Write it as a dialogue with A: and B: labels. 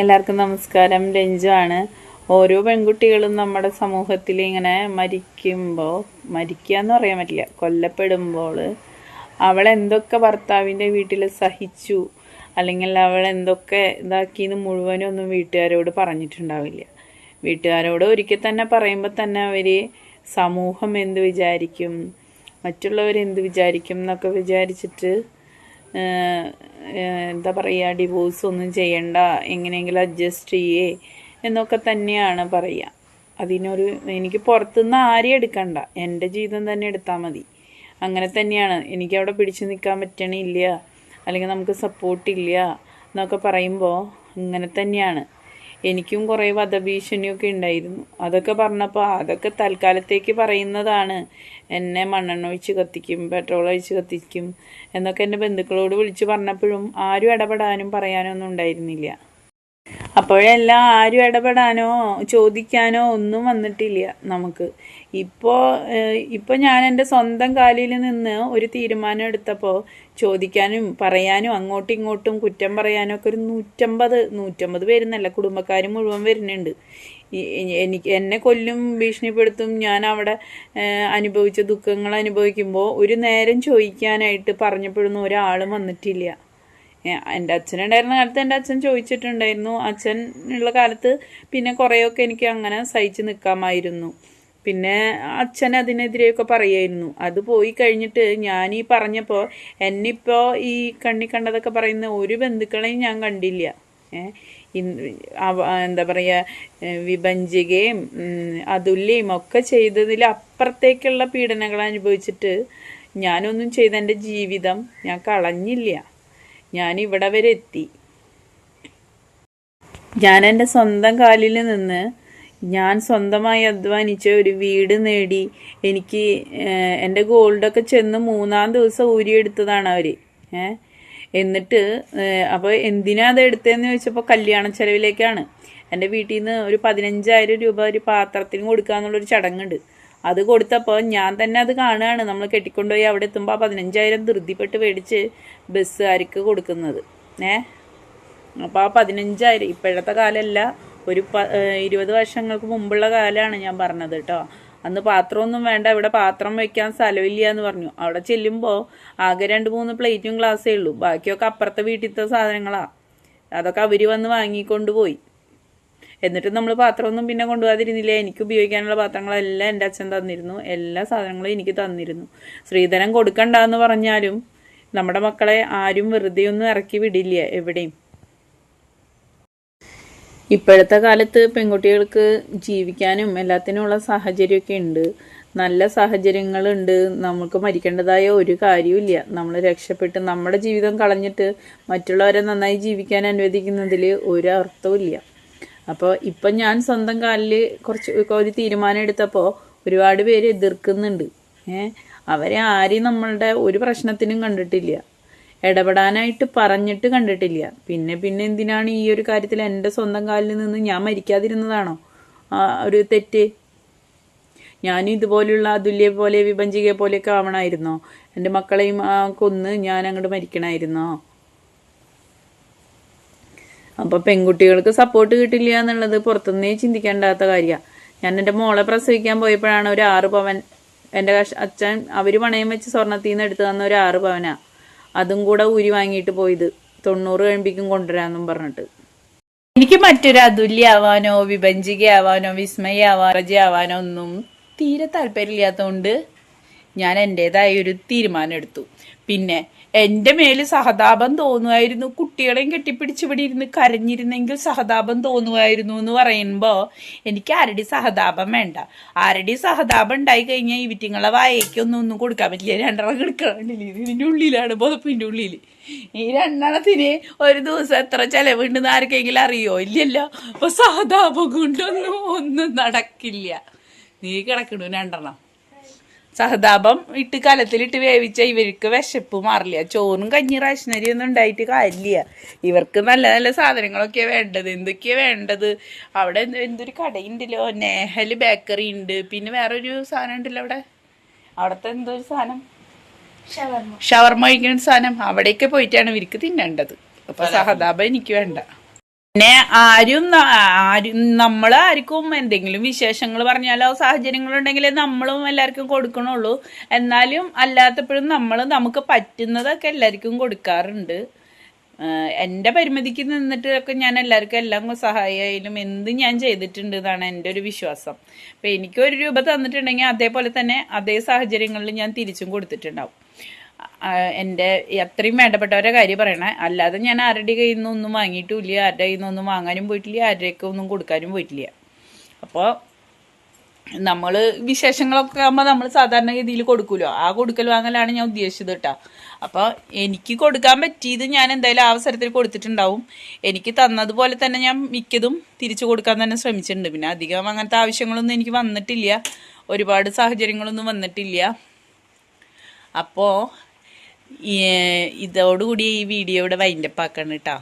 A: എല്ലാവർക്കും നമസ്കാരം. രഞ്ജുവാണ് ഓരോ പെൺകുട്ടികളും നമ്മുടെ സമൂഹത്തിൽ ഇങ്ങനെ മരിക്കുമ്പോൾ മരിക്കുക എന്ന് പറയാൻ പറ്റില്ല കൊല്ലപ്പെടുമ്പോൾ അവൾ എന്തൊക്കെ ഭർത്താവിന്റെ വീട്ടിൽ സഹിച്ചു അല്ലെങ്കിൽ അവൾ എന്തൊക്കെ ഇതാക്കിയെന്ന് മുഴുവനും ഒന്നും വീട്ടുകാരോട് പറഞ്ഞിട്ടുണ്ടാവില്ല. വീട്ടുകാരോട് ഒരിക്കൽ തന്നെ പറയുമ്പോൾ തന്നെ അവർ സമൂഹം എന്ത് വിചാരിക്കും മറ്റുള്ളവരെന്ത് വിചാരിക്കും എന്നൊക്കെ വിചാരിച്ചിട്ട് എന്താ പറയുക ഡിവോഴ്സ് ഒന്നും ചെയ്യണ്ട എങ്ങനെയെങ്കിലും അഡ്ജസ്റ്റ് ചെയ്യേ എന്നൊക്കെ തന്നെയാണ് പറയുക അതിനൊരു എനിക്ക് പുറത്തുനിന്ന് ആരെയും എടുക്കണ്ട. എന്റെ ജീവിതം തന്നെ എടുത്താൽ മതി. അങ്ങനെ തന്നെയാണ്. എനിക്ക് അവിടെ പിടിച്ചു നിൽക്കാൻ പറ്റണില്ല. അല്ലെങ്കിൽ നമുക്ക് സപ്പോർട്ടില്ല എന്നൊക്കെ പറയുമ്പോൾ അങ്ങനെ തന്നെയാണ്. എനിക്കും കുറേ വധഭീഷണിയൊക്കെ ഉണ്ടായിരുന്നു. അതൊക്കെ പറഞ്ഞപ്പോൾ അതൊക്കെ തൽക്കാലത്തേക്ക് പറയുന്നതാണ്. എന്നെ മണ്ണെണ്ണ ഒഴിച്ച് കത്തിക്കും പെട്രോൾ ഒഴിച്ച് കത്തിക്കും എന്നൊക്കെ എന്റെ ബന്ധുക്കളോട് വിളിച്ച് പറഞ്ഞപ്പോഴും ആരും ഇടപെടാനും പറയാനൊന്നും ഉണ്ടായിരുന്നില്ല. അപ്പോഴെല്ലാം ആരും ഇടപെടാനോ ചോദിക്കാനോ ഒന്നും വന്നിട്ടില്ല നമുക്ക്. ഇപ്പോൾ ഇപ്പോൾ ഞാൻ എന്റെ സ്വന്തം കാലിൽ നിന്ന് ഒരു തീരുമാനം എടുത്തപ്പോൾ ചോദിക്കാനും പറയാനും അങ്ങോട്ടും ഇങ്ങോട്ടും കുറ്റം പറയാനും ഒക്കെ ഒരു നൂറ്റമ്പത് നൂറ്റമ്പത് പേരുന്നല്ല കുടുംബക്കാർ മുഴുവൻ വരുന്നുണ്ട്. എനിക്ക് എന്നെ കൊല്ലും ഭീഷണിപ്പെടുത്തും ഞാൻ അവിടെ അനുഭവിച്ച ദുഃഖങ്ങൾ അനുഭവിക്കുമ്പോൾ ഒരു നേരം ചോദിക്കാനായിട്ട് പറഞ്ഞപ്പോഴൊന്നും ഒരാളും വന്നിട്ടില്ല. എന്റെ അച്ഛനുണ്ടായിരുന്ന കാലത്ത് എന്റെ അച്ഛൻ ചോദിച്ചിട്ടുണ്ടായിരുന്നു. അച്ഛൻ ഉള്ള കാലത്ത് പിന്നെ കുറേയൊക്കെ എനിക്ക് അങ്ങനെ സഹിച്ച് നിൽക്കാമായിരുന്നു പിന്നെ അച്ഛൻ അതിനെതിരെയൊക്കെ പറയായിരുന്നു അത് പോയി കഴിഞ്ഞിട്ട് ഞാൻ ഈ പറഞ്ഞപ്പോൾ എന്നിപ്പോൾ ഈ കണ്ണി കണ്ടതൊക്കെ പറയുന്ന ഒരു ബന്ധുക്കളെയും ഞാൻ കണ്ടില്ല. എന്താ പറയുക വിഭജികയും ഉം, അതുല്യയും ഒക്കെ ചെയ്തതിൽ അപ്പുറത്തേക്കുള്ള പീഡനങ്ങൾ അനുഭവിച്ചിട്ട് ഞാനൊന്നും ചെയ്ത എന്റെ ജീവിതം ഞാൻ കളഞ്ഞില്ല. ഞാൻ ഇവിടെ വരെ എത്തി. ഞാൻ എന്റെ സ്വന്തം കാലിൽ നിന്ന് ഞാൻ സ്വന്തമായി അധ്വാനിച്ച ഒരു വീട് നേടി. എനിക്ക് എന്റെ ഗോൾഡൊക്കെ ചെന്ന് മൂന്നാം ദിവസം ഊരിയെടുത്തതാണ് അവർ ഏഹ് എന്നിട്ട് അപ്പോൾ എന്തിനാ അത് എടുത്തതെന്ന് ചോദിച്ചപ്പോൾ കല്യാണ ചെലവിലേക്കാണ്. എന്റെ വീട്ടിൽ നിന്ന് ഒരു പതിനഞ്ചായിരം രൂപ ഒരു പാത്രത്തിന് കൊടുക്കുക എന്നുള്ളൊരു ചടങ്ങുണ്ട്. അത് കൊടുത്തപ്പോൾ ഞാൻ തന്നെ അത് കാണുകയാണ്. നമ്മൾ കെട്ടിക്കൊണ്ടുപോയി അവിടെ എത്തുമ്പോൾ ആ പതിനഞ്ചായിരം ധൃതിപ്പെട്ട് മേടിച്ച് ബസ്സുകാർക്ക് കൊടുക്കുന്നത്. ഏ? അപ്പോൾ ആ പതിനഞ്ചായിരം ഇപ്പോഴത്തെ കാലമല്ല ഒരു പ ഇരുപത് വർഷങ്ങൾക്ക് മുമ്പുള്ള കാലമാണ് ഞാൻ പറഞ്ഞത് കേട്ടോ. അന്ന് പാത്രമൊന്നും വേണ്ട ഇവിടെ പാത്രം വെക്കാൻ സ്ഥലമില്ല എന്ന് പറഞ്ഞു. അവിടെ ചെല്ലുമ്പോൾ ആകെ രണ്ട് മൂന്ന് പ്ലേറ്റും ഗ്ലാസ്സേ ഉള്ളൂ. ബാക്കിയൊക്കെ അപ്പുറത്തെ വീട്ടിലത്തെ സാധനങ്ങളാണ് അതൊക്കെ അവർ വന്ന് വാങ്ങിക്കൊണ്ട് പോയി. എന്നിട്ട് നമ്മൾ പാത്രമൊന്നും പിന്നെ കൊണ്ടുപോകാതിരുന്നില്ല? എനിക്ക് ഉപയോഗിക്കാനുള്ള പാത്രങ്ങളെല്ലാം എന്റെ അച്ഛൻ തന്നിരുന്നു. എല്ലാ സാധനങ്ങളും എനിക്ക് തന്നിരുന്നു. സ്ത്രീധനം കൊടുക്കണ്ട എന്ന് പറഞ്ഞാലും നമ്മുടെ മക്കളെ ആരും വെറുതെ ഒന്നും ഇറക്കി വിടില്ല എവിടെയും. ഇപ്പോഴത്തെ കാലത്ത് പെൺകുട്ടികൾക്ക് ജീവിക്കാനും എല്ലാത്തിനുമുള്ള സാഹചര്യമൊക്കെ ഉണ്ട്. നല്ല സാഹചര്യങ്ങളുണ്ട്. നമുക്ക് മരിക്കേണ്ടതായ ഒരു കാര്യവുമില്ല. നമ്മൾ രക്ഷപ്പെട്ട് നമ്മുടെ ജീവിതം കളഞ്ഞിട്ട് മറ്റുള്ളവരെ നന്നായി ജീവിക്കാൻ അനുവദിക്കുന്നതിൽ ഒരു അർത്ഥവുമില്ല. അപ്പോൾ ഇപ്പം ഞാൻ സ്വന്തം കാലിൽ കുറച്ച് ഒരു തീരുമാനം എടുത്തപ്പോൾ ഒരുപാട് പേര് എതിർക്കുന്നുണ്ട്. ഏഹ് അവരെ ആരെയും നമ്മളുടെ ഒരു പ്രശ്നത്തിനും കണ്ടിട്ടില്ല. ഇടപെടാനായിട്ട് പറഞ്ഞിട്ട് കണ്ടിട്ടില്ല. പിന്നെ പിന്നെ എന്തിനാണ് ഈ ഒരു കാര്യത്തിൽ എന്റെ സ്വന്തം കാലിൽ നിന്ന് ഞാൻ മരിക്കാതിരുന്നതാണോ? ഒരു തെറ്റ്. ഞാൻ ഇതുപോലെയുള്ള അതുല്യ പോലെ വിഭജിക പോലെയൊക്കെ ആവണമായിരുന്നോ? എന്റെ മക്കളെയും കൊന്ന് ഞാൻ അങ്ങോട്ട് മരിക്കണമായിരുന്നോ? അപ്പോൾ പെൺകുട്ടികൾക്ക് സപ്പോർട്ട് കിട്ടില്ല എന്നുള്ളത് പുറത്തുനിന്നേ ചിന്തിക്കേണ്ടാത്ത കാര്യമാണ് ഞാൻ എന്റെ മോളെ പ്രസവിക്കാൻ പോയപ്പോഴാണ് ഒരു ആറ് പവൻ എന്റെ അച്ഛൻ അവർ പണയം വെച്ച് സ്വർണത്തിൽ നിന്ന് എടുത്തു തന്ന ഒരു ആറ് പവനാ. അതും കൂടെ ഊരി വാങ്ങിയിട്ട് പോയത്. തൊണ്ണൂറ് കഴിമ്പിക്കും കൊണ്ടുവരാമെന്നും പറഞ്ഞിട്ട്. എനിക്ക് മറ്റൊരു അതുല്യാവാനോ വിഭജികയാവാനോ വിസ്മയാവാനോ ആവാനോ ഒന്നും തീരെ താല്പര്യമില്ലാത്തതുകൊണ്ട് ഞാൻ എന്റെതായ ഒരു തീരുമാനം എടുത്തു. പിന്നെ എന്റെ മേൽ സഹതാപം തോന്നുമായിരുന്നു കുട്ടികളെയും കെട്ടിപ്പിടിച്ച് ഇവിടെ ഇരുന്ന് കരഞ്ഞിരുന്നെങ്കിൽ സഹതാപം തോന്നുമായിരുന്നു എന്ന് പറയുമ്പോൾ എനിക്ക് ആരുടെ സഹതാപം വേണ്ട. ആരുടെ സഹതാപം ഉണ്ടായി കഴിഞ്ഞാൽ ഈ വിറ്റിങ്ങളെ വായക്കൊന്നും ഒന്നും കൊടുക്കാൻ പറ്റില്ല. രണ്ടെണ്ണം കിടക്കണില്ല ഇതിന്റെ ഉള്ളിലാണ് പുതപ്പിന്റെ ഉള്ളിൽ ഈ രണ്ടെണ്ണത്തിന് ഒരു ദിവസം എത്ര ചെലവുണ്ടെന്ന് ആർക്കെങ്കിലും അറിയോ? ഇല്ലല്ലോ. അപ്പോൾ സഹതാപം കൊണ്ടൊന്നും ഒന്നും നടക്കില്ല. നീ കിടക്കണു രണ്ടെണ്ണം. സഹതാപം ഇട്ട് കലത്തിലിട്ട് വേവിച്ച ഇവർക്ക് വിശപ്പ് മാറില്ല. ചോറും കഞ്ഞി റേഷനരി ഒന്നും ഉണ്ടായിട്ട് കാര്യമില്ല. ഇവർക്ക് നല്ല നല്ല സാധനങ്ങളൊക്കെ വേണ്ടത്. എന്തൊക്കെയാ വേണ്ടത്? അവിടെ എന്ത് എന്തൊരു കടയുണ്ടല്ലോ? നേഹൽ ബേക്കറി ഉണ്ട്. പിന്നെ വേറൊരു സാധനം ഉണ്ടല്ലോ അവിടെ? അവിടുത്തെ എന്തൊരു ഒരു സാധനം? ഷവർമ. കഴിക്കുന്ന സാധനം. അവിടേക്ക് പോയിട്ടാണ് ഇവർക്ക് തിന്നേണ്ടത്. അപ്പൊ സഹതാപം എനിക്ക് വേണ്ട. പിന്നെ ആരും ആരും നമ്മൾ ആർക്കും എന്തെങ്കിലും വിശേഷങ്ങൾ പറഞ്ഞാലോ സാഹചര്യങ്ങൾ ഉണ്ടെങ്കിൽ നമ്മളും എല്ലാവർക്കും കൊടുക്കണുള്ളൂ. എന്നാലും അല്ലാത്തപ്പോഴും നമ്മൾ നമുക്ക് പറ്റുന്നതൊക്കെ എല്ലാവർക്കും കൊടുക്കാറുണ്ട്. എന്റെ പരിമിതിക്ക് നിന്നിട്ടൊക്കെ ഞാൻ എല്ലാവർക്കും എല്ലാം സഹായമായാലും എന്ത് ഞാൻ ചെയ്തിട്ടുണ്ട് എന്നാണ് എന്റെ ഒരു വിശ്വാസം. അപ്പം എനിക്ക് ഒരു രൂപ തന്നിട്ടുണ്ടെങ്കിൽ അതേപോലെ തന്നെ അതേ സാഹചര്യങ്ങളിൽ ഞാൻ തിരിച്ചും കൊടുത്തിട്ടുണ്ടാവും. എന്റെ അത്രയും വേണ്ടപ്പെട്ടവരെ കാര്യം പറയണേ. അല്ലാതെ ഞാൻ ആരുടെ കയ്യിൽ നിന്നും ഒന്നും വാങ്ങിയിട്ടുമില്ല ആരുടെ കയ്യിൽ നിന്നൊന്നും വാങ്ങാനും പോയിട്ടില്ല ആരുടെയൊക്കെ ഒന്നും കൊടുക്കാനും പോയിട്ടില്ല. അപ്പോൾ നമ്മൾ വിശേഷങ്ങളൊക്കെ ആകുമ്പോൾ നമ്മൾ സാധാരണ രീതിയിൽ കൊടുക്കുമല്ലോ ആ കൊടുക്കൽ വാങ്ങലാണ് ഞാൻ ഉദ്ദേശിച്ചത് കേട്ടോ. അപ്പോൾ എനിക്ക് കൊടുക്കാൻ പറ്റിയത് ഞാൻ എന്തായാലും ആ അവസരത്തിൽ കൊടുത്തിട്ടുണ്ടാവും. എനിക്ക് തന്നതുപോലെ തന്നെ ഞാൻ മിക്കതും തിരിച്ചു കൊടുക്കാൻ തന്നെ ശ്രമിച്ചിട്ടുണ്ട്. പിന്നെ അധികം അങ്ങനത്തെ ആവശ്യങ്ങളൊന്നും എനിക്ക് വന്നിട്ടില്ല. ഒരുപാട് സാഹചര്യങ്ങളൊന്നും വന്നിട്ടില്ല. അപ്പോൾ ഇതോടുകൂടി ഈ വീഡിയോ ഇവിടെ വൈൻഡപ്പ് ആക്കണം കേട്ടോ